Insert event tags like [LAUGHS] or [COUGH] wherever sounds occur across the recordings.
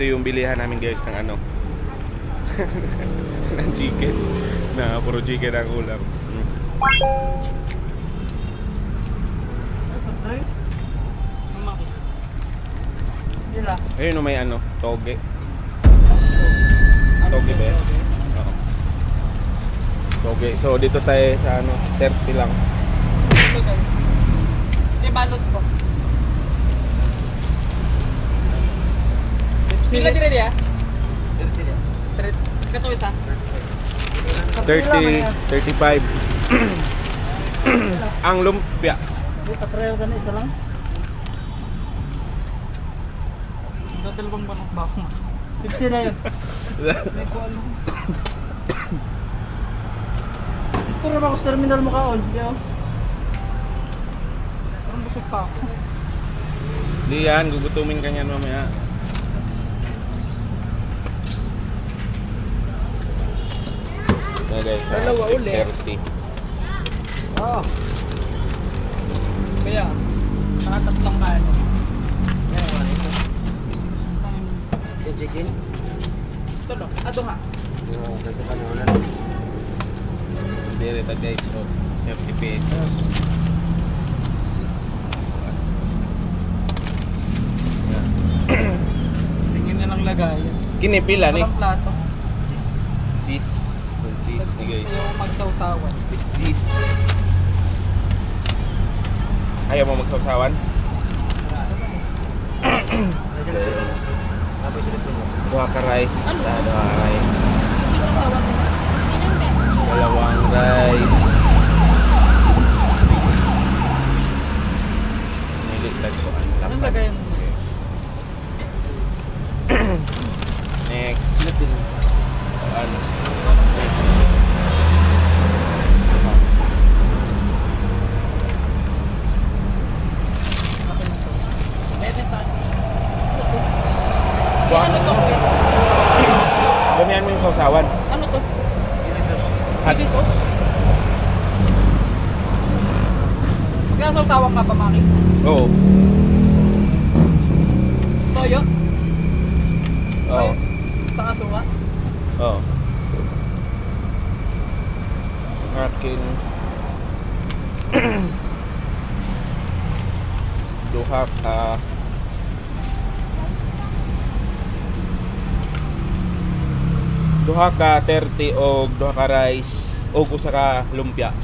ito yung bilihan namin guys ng ano. [LAUGHS] ng chicken. Na puro chicken ang ulam. Mm. Ayun no, may ano, toge. Toge ba yan? Oo. Toge. So dito tayo sa ano, 30 lang. Ito kayo. Di balot ko. Pila dire dia? 30. Kato isa. 30, 35. ang lumpia. Di patreo ka na isa lang. Dadalawang banok ba ako? Tipsy na yun. Hindi ko alam. Ito rin ako sa terminal mo kaon. Di ako. Parang busog pa ako. Di yan, gugutumin ka niyan mamaya. So guys, ah, Dalawa ulit. 30. Oo. Kaya, nakatatlong ka ano. Yan, wala ito. Yung... Chicken? Ito no? Ato nga. Oo, ganito ka na wala. Dire ta guys, so 30 pesos. Tingin na lang lagayan. Kini pila ni? Walang plato. Cheese. Guys. Gusto yung magtawsawan. With cheese. Ayaw mo magsawsawan? Tapos [COUGHS] sila sila. Dua ka rice. Ah, dua ka rice. Dalawang rice. Nililag ko ang Anong lapat. lagayan mo? [COUGHS] Next. Ano? Ano to? Gamihan mo yung sausawan. Ano to? Chili sauce? Kaya sausawan ka pa, Maki? Oo. Toyo? Oo. Sa kasuwa? Oo. Akin. [CLEARS THROAT] Duha ka. Duha ka 30 o duha ka rice o usa ka lumpia.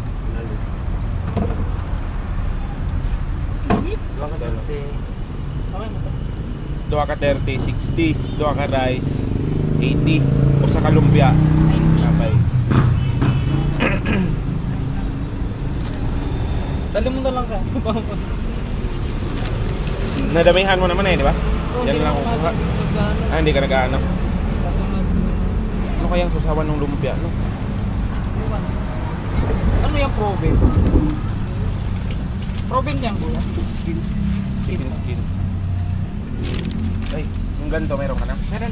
Duha ka 30, 60. Duha ka rice, 80. Usa ka lumpia, 90. [CLEARS THROAT] Dali mo na lang ka. Nadamihan mo naman eh, di ba? Yan lang ako kuha. Ah, hindi ka nag-ano. Ano kayang susawan ng lumpia, no? Ano yung probe? Probe yan, kuya. Skin, skin. Ay, yung ganito meron ka na? Meron.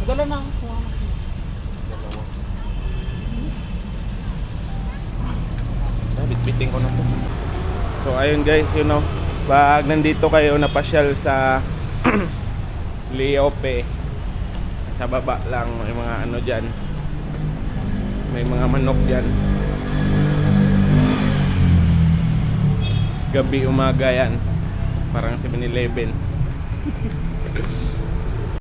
Madala na ako. Dalawa. Bitbiting ko na to. So, ayun guys, you know, pag nandito kayo napasyal sa [CLEARS THROAT] Leope, sa baba lang, may mga ano dyan, may mga manok dyan. Gabi, umaga yan. Parang 7-Eleven. [LAUGHS]